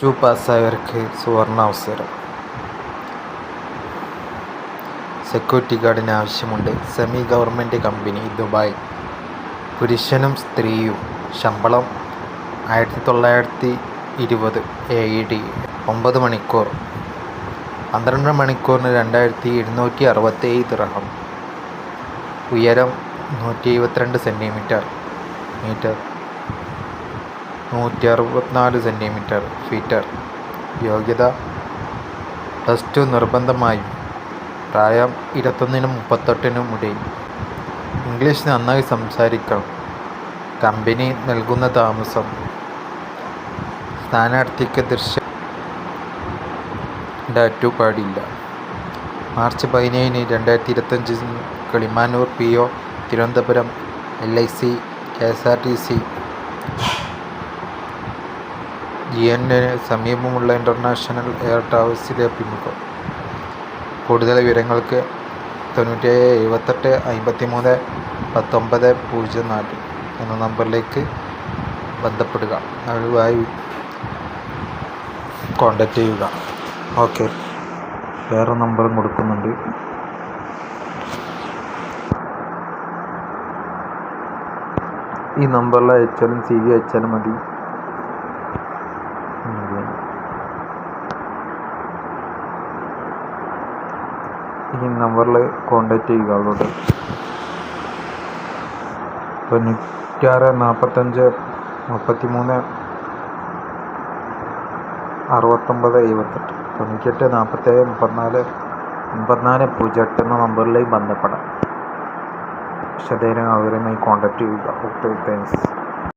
To പാസ്സായവർക്ക് സുവർണ അവസരം. Security ഗാർഡിന് ആവശ്യമുണ്ട്. Semi government company Dubai. പുരുഷനും സ്ത്രീയും ശമ്പളം ആയിരത്തി തൊള്ളായിരത്തി ഇരുപത് എ ഇ ഡി ഒമ്പത് മണിക്കൂർ. പന്ത്രണ്ട് മണിക്കൂറിന് രണ്ടായിരത്തി എഴുന്നൂറ്റി അറുപത്തേഴ് ദിർഹം ഉയരം നൂറ്റി എഴുപത്തിരണ്ട് സെന്റിമീറ്റർ മീറ്റർ നൂറ്റി അറുപത്തിനാല് സെന്റിമീറ്റർ ഫീറ്റർ. യോഗ്യത പ്ലസ് ടു നിർബന്ധമായും. പ്രായം ഇരുപത്തൊന്നിനും മുപ്പത്തെട്ടിനും ഇടയിൽ. ഇംഗ്ലീഷ് നന്നായി സംസാരിക്കണം. കമ്പനി നൽകുന്ന താമസം. സ്ഥാനാർത്ഥിക്ക് ദൃശ്യ ഡാറ്റു പാടില്ല. മാർച്ച് പതിനേഴിന് രണ്ടായിരത്തി ഇരുപത്തഞ്ച് Kalimanoor P O Thiruvananthapuram L I C K S R T C G എന്നിന് സമീപമുള്ള ഇന്റർനാഷണൽ എയർ ടവേഴ്സിലെ അഭിമുഖം കൂടുതൽ വിവരങ്ങൾക്ക് തൊണ്ണൂറ്റേഴ് എഴുപത്തെട്ട് അമ്പത്തി മൂന്ന് പത്തൊമ്പത് പൂജ്യം നാല് എന്ന നമ്പറിലേക്ക് ബന്ധപ്പെടുക. അതുമായി കോണ്ടാക്റ്റ് ചെയ്യുക. ഓക്കെ വേറെ നമ്പറും കൊടുക്കുന്നുണ്ട്. ഈ നമ്പറിൽ അയച്ചാലും സി വി അയച്ചാലും മതി. ഈ നമ്പറിൽ കോണ്ടാക്റ്റ് ചെയ്യുക അവളോട് തൊണ്ണൂറ്റാറ് നാൽപ്പത്തഞ്ച് മുപ്പത്തി മൂന്ന് അറുപത്തൊമ്പത് എഴുപത്തെട്ട്. തൊണ്ണൂറ്റെട്ട് നാൽപ്പത്തേഴ് മുപ്പത്തിനാല് എൺപത്തിനാല് പൂജ്യം എട്ട് എന്ന നമ്പറിലേക്ക് ബന്ധപ്പെടാം. വിശദവിവരങ്ങൾ അവരുമായി കോണ്ടാക്റ്റ് ചെയ്യുക. Okay thanks